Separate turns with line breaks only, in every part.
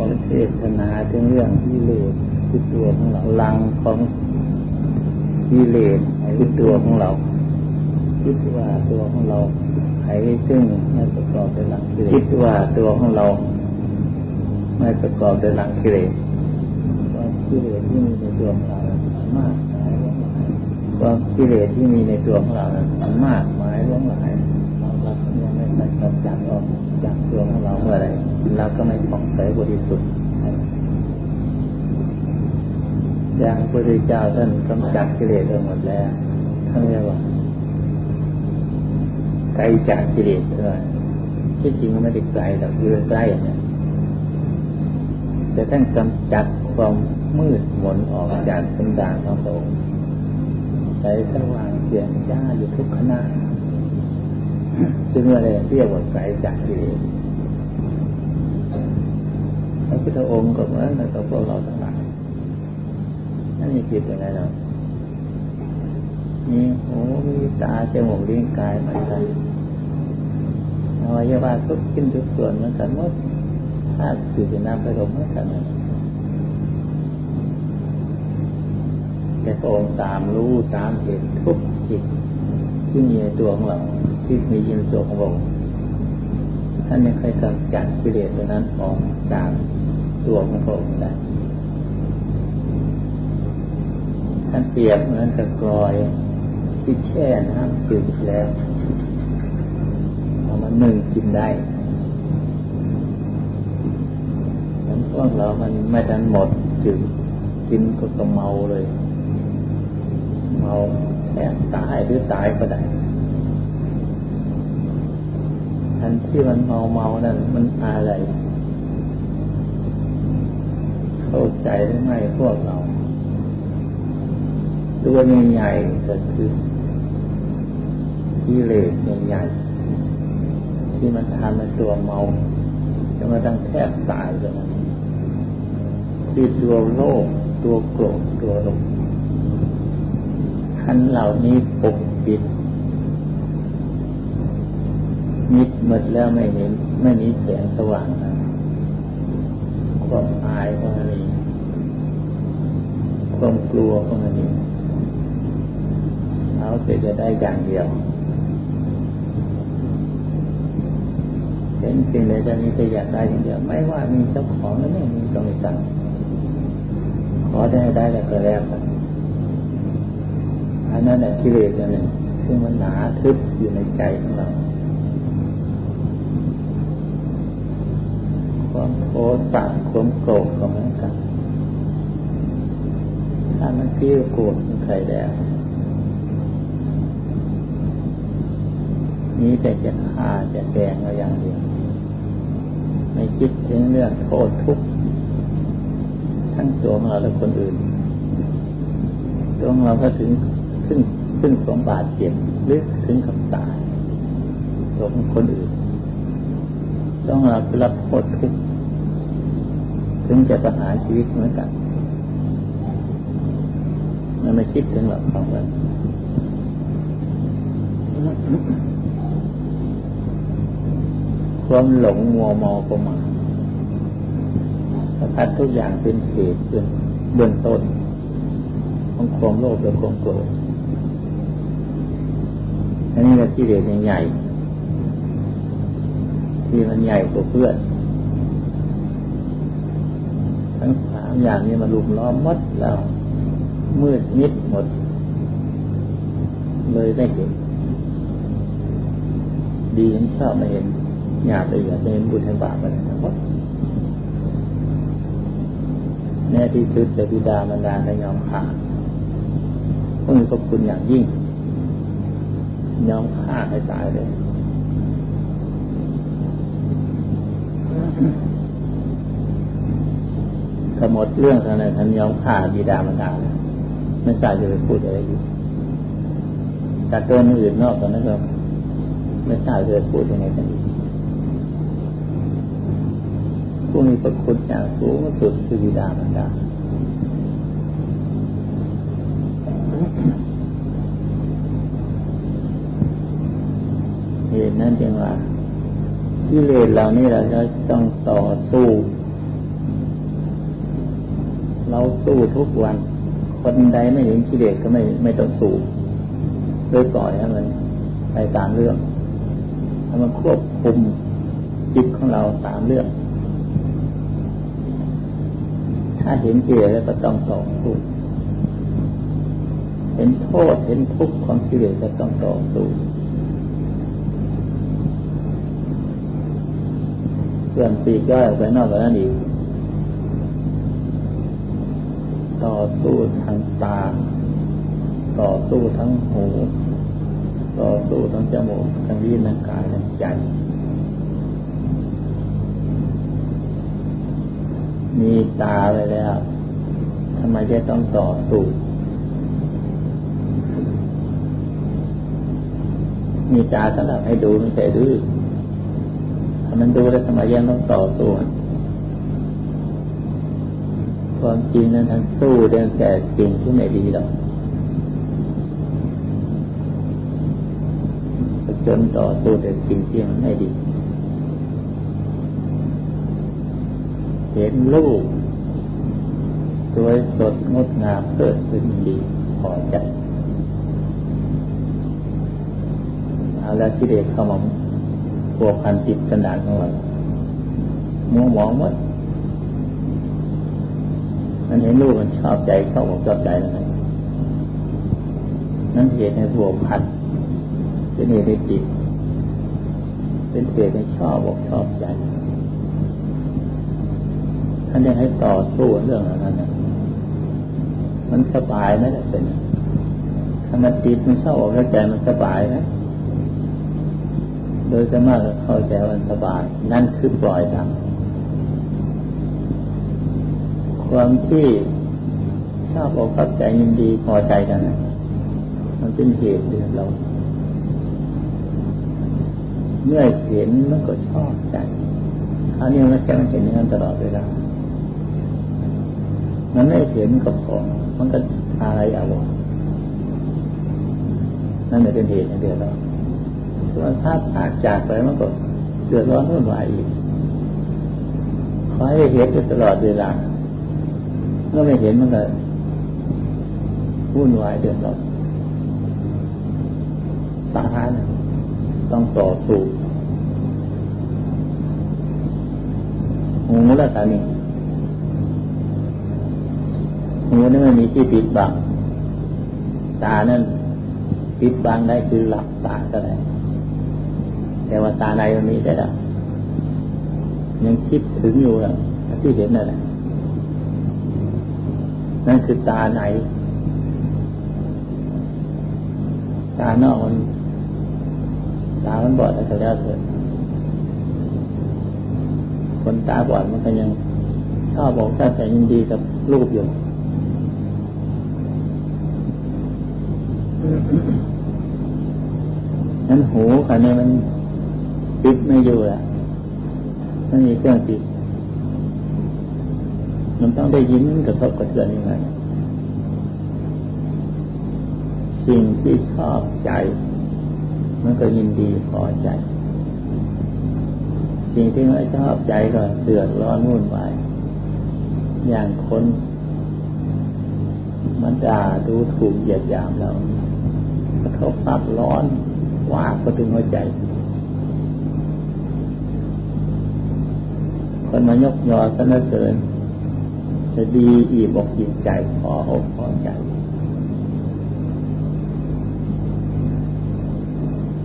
ของเทศนาถึงเรื่องกิเลสคือตัวของเราลังของกิเลสคือตัวของเรา คิดว่าตัวของเราไขซึ่งไม่ประกอบด้วยลังกิเลสคิดว่าตัวของเรา ไม่ประกอบด้วยลังกิเลสความกิเลสที่มีในตัวของเรามากมายหลวงหลายความกิเลสที่มีในตัวของเรามันมากมายหลวงหลายเราเรายังไม่ได้กำจัดออก จากตัวของเราเมื่อไรเราก็ไม่ผ่องใสบริสุทธิ์อย่างพระพุทธเจ้าท่านกำจัดกิเลสหมดแล้วท่านเรียกว่าไกลจากกิเลสเลยที่จริงไม่ได้ไกลหรอกคือใกล้เนี่ยแต่ท่านกำจัดความมืดมนออกจากสันดานของพระองค์ใช้สว่างเสียงจ้าอยู่ทุกขณะ จึงอะไรเรียกว่าไกลจากกิเลสพระพุทธองค์ก็เหมือนกับพวกเราทั้งหลายนั่นมีจิตยังไงเรามีหูมีตาจมูกลิ้นกายมันกันอวัยวะทุกชิ้นทุกส่วนเหมันกันหมดธาตุสี่น้ำไปลมเหมือนกันแต่พระองค์ตามรู้ตามเห็นทุกจิตที่มีในตัวของเรา ที่มีอยู่ในตัวของเราท่านยังเคยกำจัดกิเลสตัวนั้นออกจากตัวของพระองค์ได้ท่านเปรียบเหมือนกับกรอยที่แช่น้ำจืดแล้วเอามาหนึ่งกินได้นั้นพวกเรามันไม่ทันหมดจืดกินก็ก็เมาเลย เมาแอบตายหรือตายก็ได้ อันที่มันเมาเมานั่นมันอะไร เข้าใจหรือไม่พวกเรา ตัวใหญ่ๆก็คือกิเลสใหญ่ๆที่มันทำให้ตัวเมาจะมาตั้งแทบตายเลยที่ตัวโลภตัวโกรธตัวหลงขันเหล่านี้ปกปิด มิดหมดแล้วไม่เห็น ไม่มีแสงสว่างนะความอายของมันนี้ความกลัวของมันนี้เขาจะจะได้อย่างเดียวเห็นสิ่งใดจะมีแต่อยากได้อย่างเดียว ไม่ว่ามีเจ้าของหรือไม่มีก็ไม่สั่งขอได้ได้แล้วก็แล้วกันอันนั้นแหละกิเลสอันหนึ่งซึ่งมันหนาทึบอยู่ในใจของเรา ความโทสะความโกรธก็เหมือนกันถ้ามันเกลี้ยโกรธมันใครแล้วนี้แต่จะฆ่าจะแกงเราอย่างเดียวไม่คิดถึงเรื่องโทษทุกข์ทั้งตัวของเราและคนอื่นตัวของเราก็ถึงขึ้นขึ้นสมบาดเจ็บหรือถึงกับตายตัวของคนอื่นต้องเรารับโทษทุกข์ ถึงจะประหารชีวิตเหมือนกัน มันไม่คิดถึงหลักของมันความหลงมัวเมาประมาทสัดทุกอย่างเป็นเหตุเป็นเบื้องต้น ของความโลภและความโกรธอันนี้เราที่เรียนใหญ่ที่มันใหญ่กว่าเพื่อน ทั้งสาม อย่างนี้มาลุมล้อมมัดแล้ว มืดมิดหมด เลยไม่เห็น ดีเห็นชอบไม่เห็นหยาบเลยอยากจะเห็นบุญแห่งบาปอะไรทั้งหมดแน่ที่สุดแต่บิดามารดาได้ยอมขาดพวกนี้ขอบคุณอย่างยิ่ง ยอมฆ่าให้ตายเลย ถ้าหมดเรื่องท่านั้นท่านยอมฆ่าบิดามารดาไม่ทราบจะไปพูดอะไรอยู่แต่เกินอื่นนอกจากนั้นก็ไม่ทราบจะพูดยังไงกันอีกผู้มีพระคุณอย่างสูงสุดคือบิดามารดาเหตุนั้นจึงว่ากิเลสเหล่านี้เราจะต้องต่อสู้ เราสู้ทุกวัน คนใดไม่เห็นกิเลสก็ไม่ไม่ต้องสู้ด้วยปล่อยให้มันไปตามเรื่องให้มันควบคุมจิตของเราตามเรื่อง ถ้าเห็นกิเลสแล้วก็ต้องต่อสู้เห็นโทษเห็นทุกข์ของกิเลสก็ต้องต่อสู้ส่วนปีกย่อยออกไปนอกจากนั้นอีก ต่อสู้ทางตา ต่อสู้ทั้งหู ต่อสู้ทั้งจมูกทั้งลิ้นทั้งกายทั้งใจมีตาไปแล้วทำไมจะต้องต่อสู้มีตาสำหรับให้ดูไม่ใช่ดื้อถ้ามันดูแล้วทำไมยังต้องต่อสู้ ความจริงนั้นทั้งสู้เรื่องแต่สิ่งที่ไม่ดีหรอกจนต่อสู้แต่สิ่งที่มันไม่ดี เห็นลูกสวยสดงดงามเกิดขึ้นดีพอใจเอาแล้วที่เด็กเข้ามาพวกพันจิตกันดานของเรามัวหมองหมด มันเห็นลูกมันชอบใจเข้าอกชอบใจแล้วนั่นเหตุในพวกพันเป็นเหตุในจิต เป็นเหตุในชอบบอกชอบใจท่านยังให้ต่อสู้เรื่องอะไรนั้นนะมันสบายไหมล่ะเป็นถ้ามันติดมันเข้าออกใจมันสบายไหมโดยจะมากเข้าใจว่าสบาย นั่นคือปล่อยตาม ความที่ชอบอกเข้าใจยินดีพอใจกันนะมันเป็นเหตุเดือดเราเมื่อเห็นมันก็ชอบใจคราวนี้มันแค่มันเห็นอย่างนั้นตลอดเวลา มันไม่เห็นก็พอมันก็อะไรอารมณ์นั่นเป็นเหตุเดือดร้อนส่วนถ้าพากจากไปมันก็เดือดร้อนวุ่นวายอีกขอให้เห็นตลอดเวลา เมื่อไม่เห็นมันก็วุ่นวายเดือดร้อนตาเนี่ยต้องต่อสู้หูแล้วตานี่หูนี่มันมีที่ปิดบังตานั่นปิดบังได้คือหลับตาก็ได้แต่ว่าตาในมันมีแต่ละยังคิดถึงอยู่อะที่เห็นนั่นแหละ นั่นคือตาในตานอกมันตามันบอดอะไรแล้วเถิดคนตาบอดมันก็ยังชอบบอกชอบใจยินดีกับรูปอยู่นั้นหูคันนี้มันปิดไม่อยู่ละไม่มีเครื่องปิด มันต้องได้ยินกระทบกระเทือนยังไงสิ่งที่ชอบใจ มันก็ยินดีพอใจ สิ่งที่ไม่ชอบใจก็เดือดร้อนวุ่นวายอย่างคนมันด่าดูถูกเหยียดหยามเรากระทบปับร้อนว่าก็ถึงหัวใจ คนมายกยอสนเสริญ จะดีอีบอกจิตใจพออกพอใจ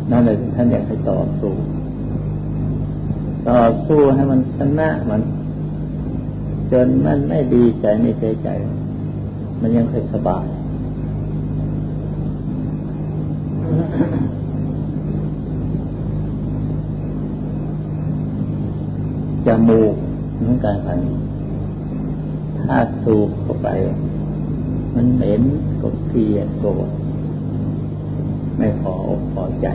นั่นเลยท่านอยากให้ต่อสู้ ต่อสู้ให้มันชนะมัน จนมันไม่ดีใจไม่เสียใจ มันยังเคยสบายจมูกเหมือนกันคัน ถ้าสูบเข้าไป มันเหม็นก็เกลียดโกรธไม่พออกพอใจ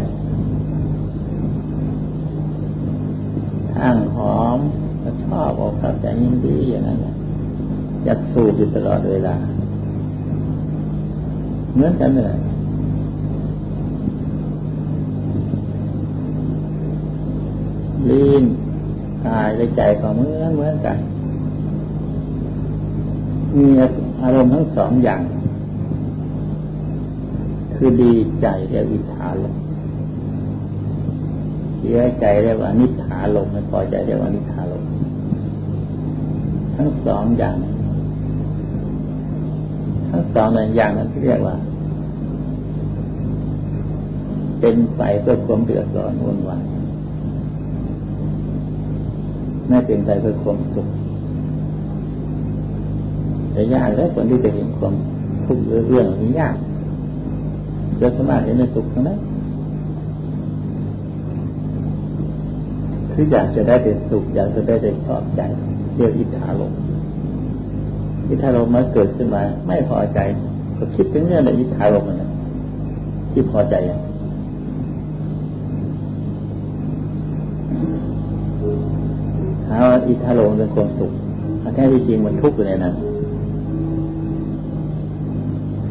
ทางหอมก็ชอบออกเข้าใจยินดีอย่างนั้นอยากสูบอยู่ตลอดเวลาเหมือนกันเลยลีนกายและใจของเหมือนเหมือนกัน มีอารมณ์ทั้งสองอย่าง คือดีใจเรียกวิถาลมเสียใจเรียกว่านิถาลมไม่พอใจเรียกว่านิถาลมทั้งสองอย่าง ทั้งสองอย่างนั้นเรียกว่า เป็นไปเพื่อความเดือดร้อนวุ่นวายไม่เป็นไปเพื่อความสุข แต่ยากแล้วคนที่จะเห็นความทุกข์เรื่องนี้ยากจะสามารถเห็นในสุขทั้งนั้นคืออยากจะได้เป็นสุขอยากจะได้เป็นชอบใจเรียกอิทธาลมอิทธาลมมาเกิดขึ้นมา ไม่พอใจ ก็คิดถึงเรื่องในอิทธาลมมันที่พอใจอะถ้าอิทธาลมเป็นความสุขแท้ที่จริงมันทุกข์อยู่ในนั้น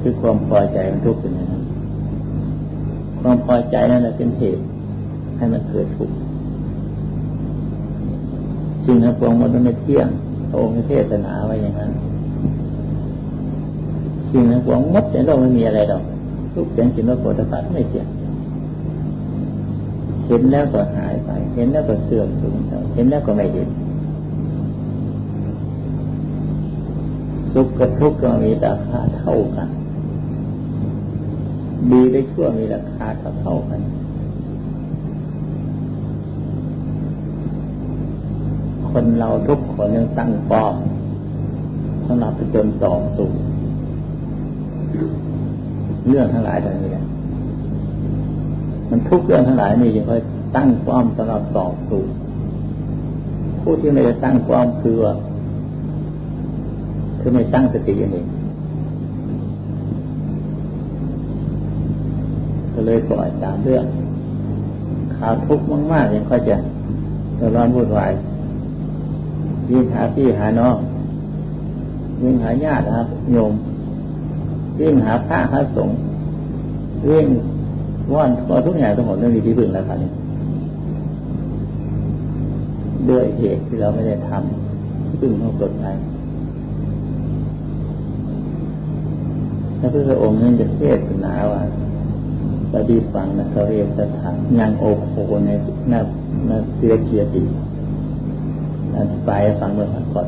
คือความพอใจมันทุกข์อยู่ในนั้นความพอใจนั่นแหละเป็นเหตุให้มันเกิดทุกข์จริงนะพวงมันต้องไม่เที่ยงพระองค์เทศนาไว้อย่างนั้นจริงนะพวงมดในโลกไม่มีอะไรหรอกทุกเสียงกินรสโผฏฐัพไม่เที่ยงเห็นแล้วก็หายไป เห็นแล้วก็เสื่อมสูญเห็นแล้วก็ไม่เห็นสุขกับทุกข์ก็มีราคาเท่ากัน ดีได้ชั่วมีราคาเท่าเท่ากัน คนเราทุกคนยังตั้งปอมสำหรับจนต่อสู้เรื่องทั้งหลายทั้งนี้แหละมันทุกเรื่องทั้งหลายนี่ยังค่อยตั้งป้อมสำหรับต่อสู้ผู้ที่ไม่ได้ตั้งป้อมคือคือไม่ตั้งสติเอง ก็เลยปล่อยตามเรื่องข่าวทุกข์มากๆยังค่อยจะร้อนวุ่นวายวิ่งหาพี่หาน้องวิ่งหาญาติครับโยมวิ่งหาพระหาสงฆ์วิ่งว่อนตัวทุกอย่างทั้งหมดเรื่องที่พึ่งแล้วครับนี่ด้วยเหตุที่เราไม่ได้ทำพึ่งของกฎหมายพระพุทธองค์นั้นจะเทศนาว่า ปฏิฟังนะเขาเรียนสถานยังโอโคในนานาเสียเกียรตินั่นไปฟังเมื่อก่อน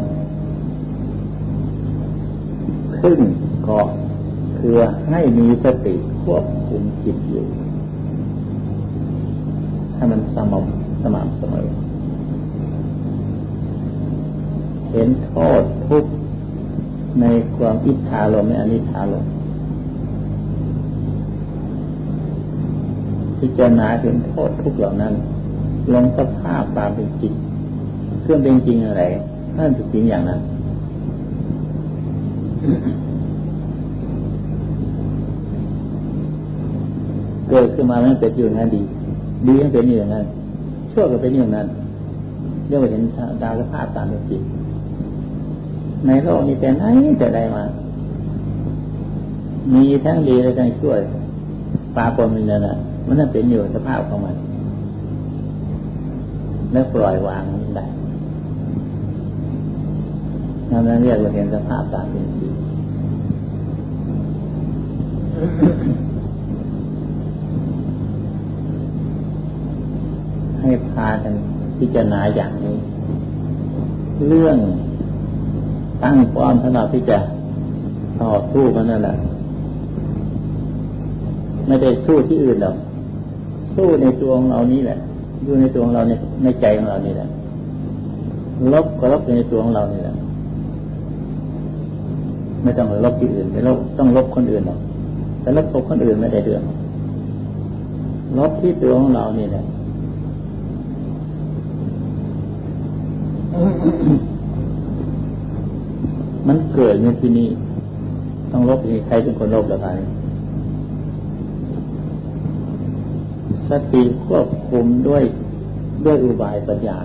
ขึ้นก็คือให้มีสติควบคุมจิตอยู่ ให้มันสม่ำสม่ำเสมอเห็นโทษทุกในความอิทธาลมในอนิธาลม พิจารณาถึงโทษทุกเหล่านั้น ลงสภาพตามเป็นจริงเครื่องเป็นจริงอะไรนั่นเป็นจริงอย่างนั้นเกิดขึ้นมาแล้วเป็นอยู่นั้นดี ดีให้เป็นอย่างนั้นชั่วก็เป็นอย่างนั้นเรียกว่าเห็นดาวภาพตามเป็นจริงในโลกนี้แต่ไหนแต่ใดมา มีทั้งดีและทั้งชั่วปาปนมันนั่นแหละ มันนั่นเป็นอยู่สภาพของมัน แล้วปล่อยวางได้นั่นเรียกว่าเห็นสภาพตามเป็นจริงให้พากันพิจารณาอย่างนี้ เรื่องตั้งความสำหรับที่จะต่อสู้กันนั่นแหละไม่ได้สู้ที่อื่นหรอก สู้ในตัวของเรานี่แหละ อยู่ในตัวของเราในในใจของเรานี่แหละ ลบก็ลบในตัวของเรานี่แหละ ไม่ต้องลบที่อื่น ไม่ลบต้องลบคนอื่นหรอกแต่ลบคนอื่นไม่ได้เดือดลบที่ตัวของเรานี่แหละมันเกิดในที่นี้ ต้องลบที่ใครเป็นคนลบหรือไง สติควบคุมด้วยด้วยอุบายปัญญา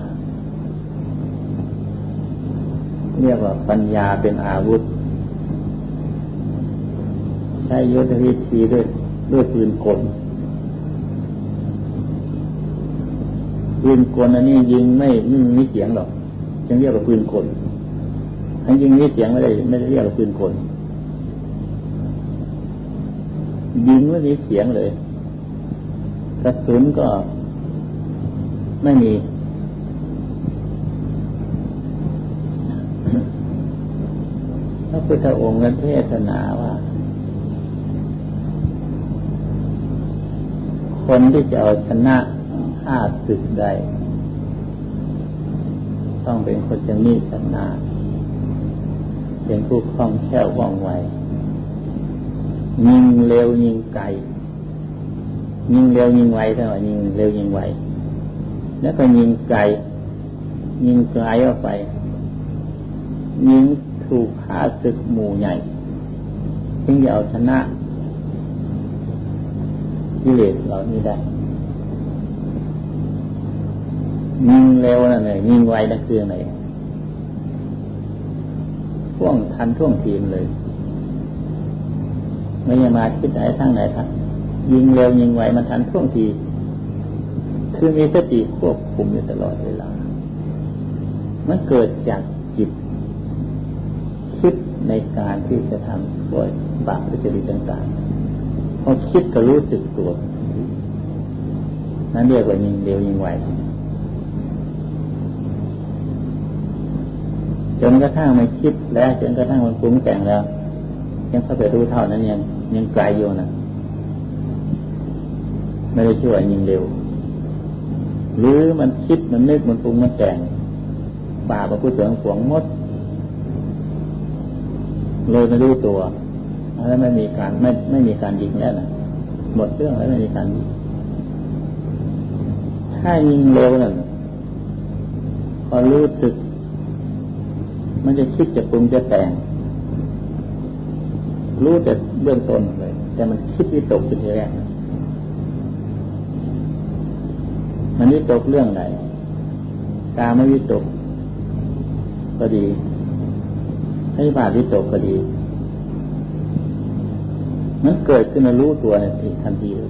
เรียกว่าปัญญาเป็นอาวุธ ใช้ยุทธวิธีด้วยด้วยปืนกลปืนกลอันนี้ยิงไม่ไม่มีเสียงหรอกจึงเรียกว่าปืนกลทั้งยิงนี้เสียงไม่ได้ไม่ได้เรียกว่าปืนกลยิงไม่มีเสียงเลย กระสุนก็ไม่มี พระพุทธองค์เทศนาว่า คนที่จะเอาชนะข้าศึกได้ต้องเป็นคนจะมีชนะเป็นผู้คล่องแคล่วว่องไวยิงเร็วยิงไกล ยิงเร็วยิงไวเท่าไหร่ยิงเร็วยิงไวแล้วก็ยิงไกลยิงไกลออกไป ยิงถูกขาศึกหมู่ใหญ่ถึงจะเอาชนะกิเลสเหล่านี้ได้ยิงเร็วนั่นเลยยิงไวนั่นคืออะไรท่วงทันท่วงทีมเลย ไม่ยมาคิดไหนทั้งไหนทั้ง ยิงเร็วยิงไวมันทันท่วงที คือมีสติควบคุมอยู่ตลอดเวลา มันเกิดจากจิต คิดในการที่จะทำพวกบาปจริตต่างๆพอคิดก็รู้สึกตัวนั่นเรียกว่ายิงเร็วยิงไวจนกระทั่งไม่คิดแล้วจนกระทั่งมันปรุงแต่งแล้ว ยังเข้าไปรู้เท่านั้นยังยังไกลอยู่นะ ไม่ได้ช่วยยิงเร็ว หรือมันคิดมันนึกมันปรุงมันแต่งบาปประพฤติเสืองขวงมด เลยไม่รู้ตัวแล้วไม่มีการไม่ไม่มีการยิงแล้วนะหมดเรื่องแล้วไม่มีการยิงถ้ายิงเร็วนั่นพอรู้สึก มันจะคิดจะปรุงจะแต่ง รู้แต่เบื้องต้นเลย แต่มันคิดวิตกเป็นทีแรก มันวิตกเรื่องไหนตาไม่วิตก ก็ดีให้บาดวิตกก็ดี มันเกิดขึ้นมารู้ตัวในทันทีเลย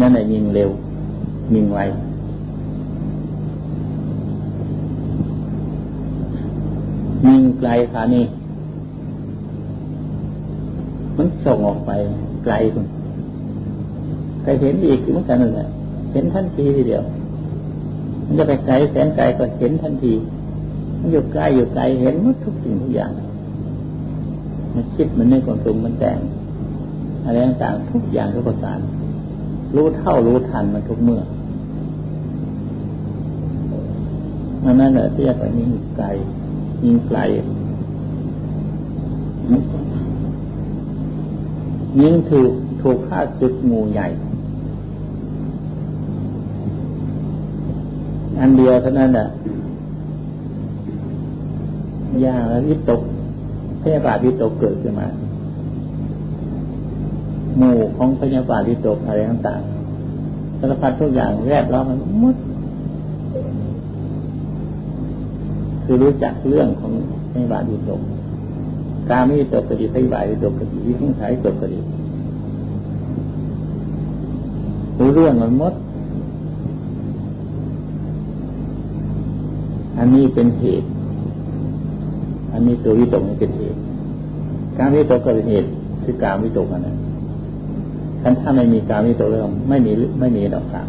นั่นแหละยิงเร็ว ยิงไวยิงไกลค่ะนี่ มันส่งออกไปไกลคุณ ใครเห็นอีกเหมือนกันเลยเห็นทันทีทีเดียว มันจะไปไกลแสนไกลก็เห็นทันที มันอยู่ใกล้อยู่ไกลเห็นหมดทุกสิ่งทุกอย่าง มันคิดมันนึกมันปรุงมันแต่งอะไรต่างๆทุกอย่างทุกประการรู้เท่ารู้ทันมันทุกเมื่อมันนั่นแหละที่จะไปยิงไกลยิงไกลยิงถูก ถูกฆ่าศึกงูใหญ่ อันเดียวเท่านั้นแหละยากแล้ววิตกพยาบาทวิตกเกิดขึ้นมา หมู่ของพยาบาทวิตกอะไรต่างๆสารพัดทุกอย่างแวดล้อมมันมดคือรู้จักเรื่องของพยาบาทวิตกการไม่ตกก็ดีพยาบาทวิตกก็ดีวิสัยวิตกก็ดีรู้ เรื่องมันมด อันนี้เป็นเหตุ อันนี้ตัววิตกนี่เป็นเหตุ การวิตกก็เป็นเหตุคือการวิตกนั่นแหละถ้าไม่มีการวิตกเรื่องไม่มีไม่มีดอกสาม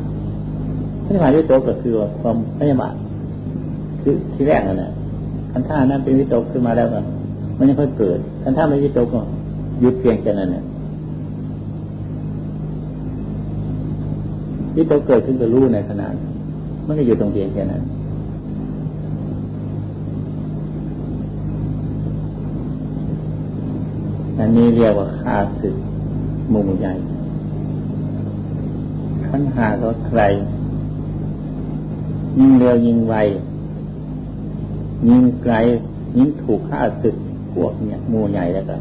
พยาบาทวิตกก็คือความพยาบาทคือที่แรกนั่นแหละคันท่านั้นเป็นวิตกขึ้นมาแล้วก็มันยังค่อยเกิดคันท่าไม่วิตกก็หยุดเพียงแค่นั้นเนี่ย ที่เขาเกิดขึ้นก็รู้ในขณะมันก็อยู่ตรงเพียงแค่นั้นอันนี้เรียกว่าค่าศึกมุมใหญ่ขันหาก็ใคร ยิงเร็วยิงไว ยิงไกลยิงถูกฆ่าศึกพวกเนี่ยมูใหญ่แล้วก็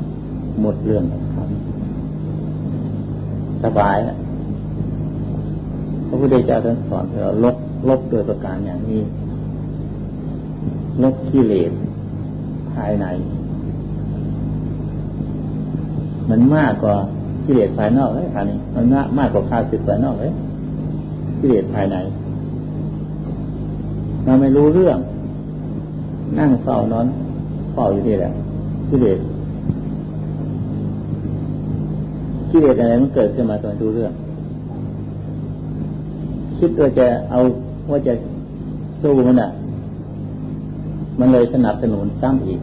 หมดเรื่องครับสบายแล้ว พระพุทธเจ้าท่านสอนเราลบลบโดยประการอย่างนี้ ลบกิเลสภายใน มันมากกว่ากิเลสภายนอกเลยค่ะนี่มันมากมากกว่าข้าศึกภายนอกเลยกิเลสภายในเราไม่รู้เรื่อง นั่งเฝ้านอนเฝ้าอยู่นี่แหละกิเลสกิเลสอะไรมันเกิดขึ้นมาตอนดูเรื่อง คิดว่าจะเอาว่าจะสู้มันอะ มันเลยสนับสนุนซ้ำอีก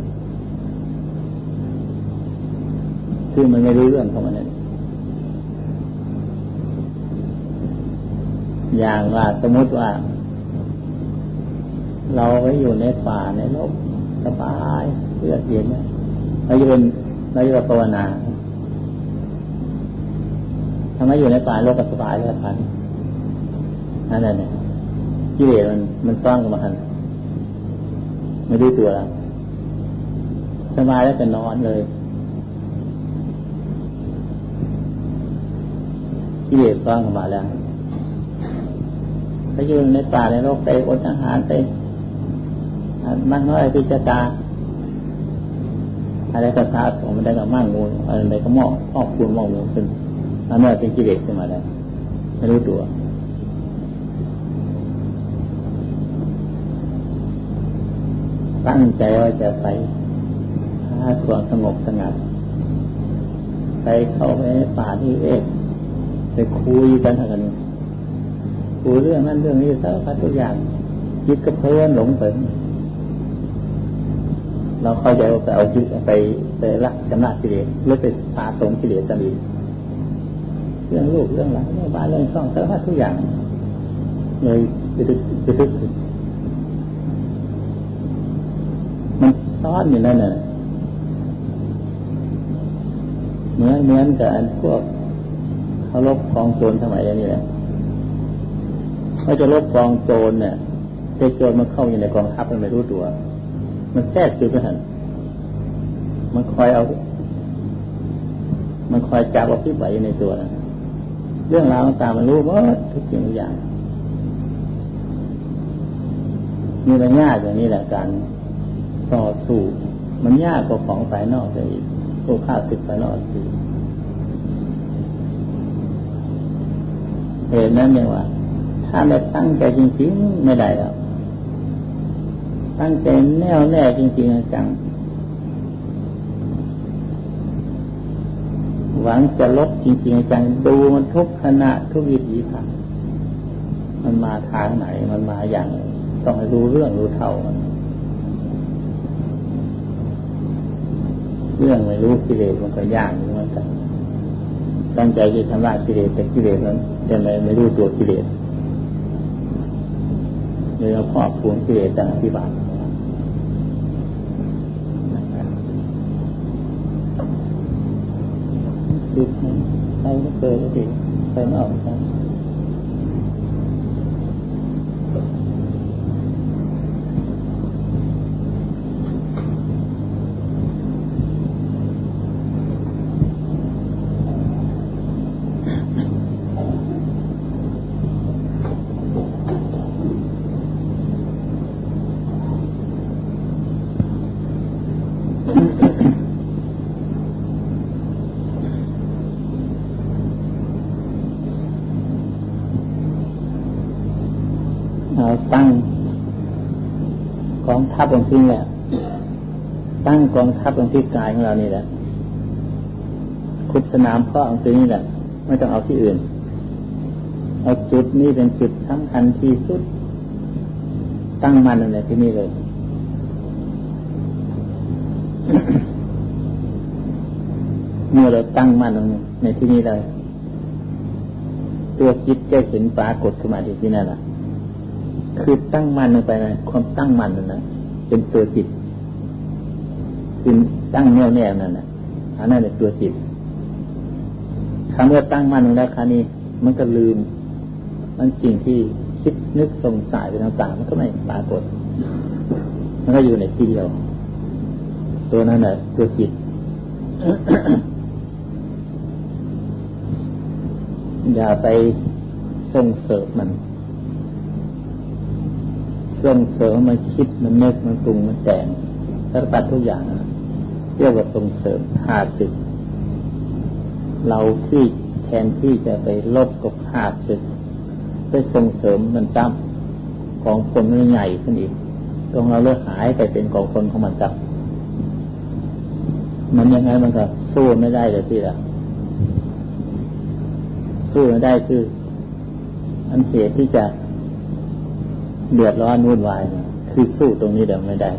คือมันไม่รู้เรื่องของมันเลยอย่างว่าสมมติว่า เราไปอยู่ในป่าในรกสบายเลือดเย็นเราอยู่เป็นเราอยู่กับภาวนาทำไมอยู่ในป่าโลกสบายแล้วพัน นั่นแหละเนี่ยกิเลสมันมันต้อนกันมาหันไม่รู้ตัวแล้วสบายแล้วจะนอนเลยกิเลสต้อนกันมาแล้วไปยืนในป่าในโลกไปอดอาหารไปมั่งน้อยพิจตาอะไรก็ทาของมันได้ก็มั่งงูอะไรก็มอกมอกคูณมอกงูขึ้นอันนั้นเป็นกิเลสขึ้นมาแล้วไม่รู้ตัว ตั้งใจว่าจะไปหาความสงบสงัด ไปเข้าไปป่าที่เอกไปคุยกันอะไรกันคุยเรื่องนั้นเรื่องนี้สารพัดทุกอย่างคิดก็เพลินหลงไปเราเข้าใจว่าไปเอาจิตไปไปรักจำนากิเลสหรือไปพาสงกิเลสจะมีเรื่องลูกเรื่องหลานเรื่องบ้านเรื่องช่องสารพัดทุกอย่างเลยไปตึกไปตึก มันซ้อนอยู่นั่นน่ะเหมือนเหมือนกับพวกเขาลบกองโจรสมัยนี้แหละเขาจะลบกองโจรเนี่ยไอโจรมันเข้าอยู่ในกองทัพมันไม่รู้ตัว มันแทรกคือไปหันมันคอยเอา มันคอยจับเอาพิษไหวในตัวนะเรื่องราวต่างมันรู้หมดทุกสิ่งทุกอย่างมีมันยากอย่างนี้แหละการ ต่อสู้ มันยากกว่าของภายนอกเลยพวกข้าศึกภายนอกคือเหตุนั้นเนี่ยว่า ถ้าเราตั้งใจจริงๆไม่ได้แล้วตั้งใจแน่วแน่จริงๆจังหวังจะลดจริงๆจังดูมันทุกขณะทุกวิถีทางมันมาทางไหนมันมาอย่าง ต้องให้รู้เรื่องรู้เท่ามัน เรื่องไม่รู้กิเลสมันก็ยากเหมือนกันตั้งใจจะทำลายกิเลสแต่กิเลสนั้นยังไม่ไม่รู้ตัวกิเลสเลยเราครอบคลุมกิเลสต่างอธิบายคิดใครก็เคยได้ดีเคยออกกันเราตั้ง กองทัพของที่เนี่ยตั้งกองทัพของที่กายของเรานี่แหละขุดสนามเพาะของที่นี่แหละ ไม่ต้องเอาที่อื่นเอาจุดนี้เป็นจุดสำคัญที่สุด ตั้งมันในที่นี่เลยเมื่อเราตั้งมันในที่นี้เลยตัวจิตจะเห็นปรากฏขึ้นมาที่ที่นั่นแหละคือตั้งมั่นลงไปนะความตั้งมั่นนั่นนะ เป็นตัวจิตคือตั้งแน่วแน่นั่นนะอันนั้นเป็นตัวจิตคำว่าตั้งมั่นแล้วครานี้ มันก็ลืม มันสิ่งที่คิดนึกสงสัยไปต่างๆมันก็ไม่ปรากฏ มันก็อยู่ในที่เดียว ตัวนั้นแหละตัวจิตอย่าไปส่งเสริมมัน ส่งเสริมมันคิดมันนึกมันปรุงมันแต่งสารพัดทุกอย่างเรียกว่าส่งเสริมหาศึก เราที่แทนที่จะไปลบกับหาศึกไปส่งเสริมมันจ้ำของคนไม่ใหญ่ขึ้นอีกตัวของเราเลือหายไปเป็นกองคนของมันจับมันยังไงมันก็สู้ไม่ได้เลยที่ละสู้ไม่ได้คือ อันเหตุที่จะ เดือดร้อนวุ่นวายคือสู้ตรงนี้เดี๋ยวไม่ได้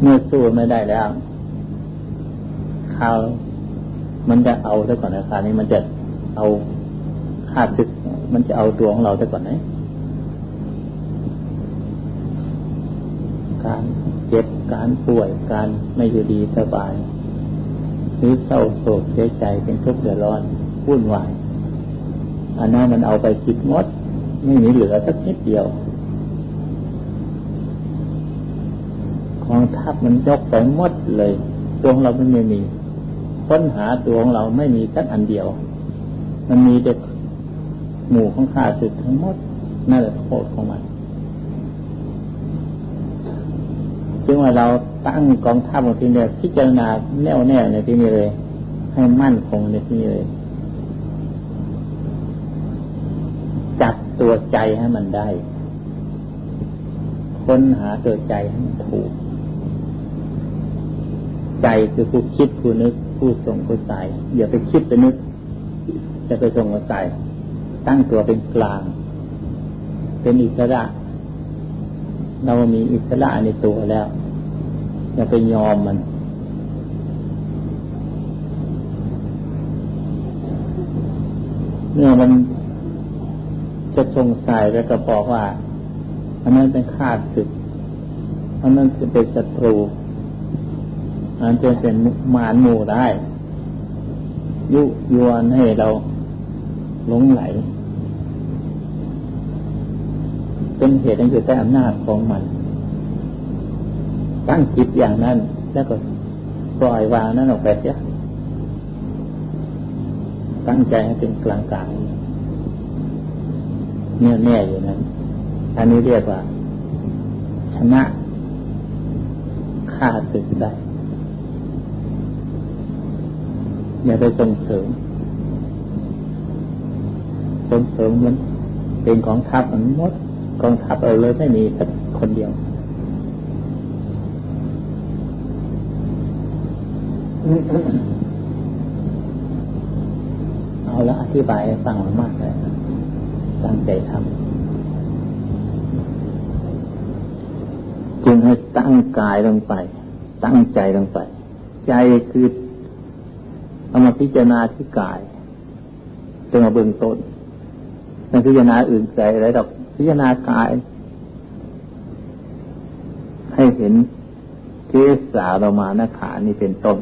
เมื่อสู้ไม่ได้แล้วคราวมันจะเอาซะก่อนนะคราวนี้มันจะเอาขาดศึก มันจะเอาตัวของเราซะก่อนนะการเจ็บการป่วยการไม่อยู่ดีสบายหรือเศร้าโศกเสียใจเป็นทุกข์เดือดร้อนวุ่นวาย อันนั้นมันเอาไปคิดงดไม่มีเหลือสักนิดเดียวของทัพมันยกไปหมดเลยตัวของเราไม่มีค้นหาตัวของเราไม่มีสักอันเดียว มันมีแต่หมู่ของข้าศึกทั้งหมดนั่นแหละโทษของมันจึงว่าเราตั้งกองทัพของที่นี้พิจารณาแน่วแน่ในที่นี้เลย ให้มั่นคงในที่นี้เลย จับ ตัวใจให้มันได้ ค้นหาตัวใจให้มันถูก ใจคือผู้คิดผู้นึก ผู้ส่งผู้ใส่อย่าไปคิดไปนึก จะไปส่งผู้ใส่ตั้งตัวเป็นกลาง เป็นอิสระ เรามีอิสระในตัวแล้ว อย่าไปยอมมันเมื่อมัน จะสงสัยแล้วก็บอกว่า อันนั้นเป็นข้าศึก อันนั้นจะเป็นศัตรู อันนั้นจะเป็นมารหมู่ได้ ยุยวนให้เราหลงไหล เป็นเหตุให้อยู่ใต้อำนาจของมัน ตั้งจิตอย่างนั้น แล้วก็ปล่อยวางนั้นออกไปเสียตั้งใจให้เป็นกลางกลาง เนี่ยแน่อยู่นั้นอันนี้เรียกว่า ชนะฆ่าศึกได้อย่าไปส่งเสริมส่งเสริมมันเป็นของทัพมันหมดกองทัพเอาเลยไม่มีแต่คนเดียวเอาละอธิบายฟังมากเลย ตั้งใจทำจึงให้ตั้งกายลงไป ตั้งใจลงไป ใจคือเอามาพิจารณาที่กายจนมาเบื้องต้นไม่พิจารณาอื่นใจอะไรดอกพิจารณากาย ให้เห็นเกสาเรามานาขานี่เป็นต้น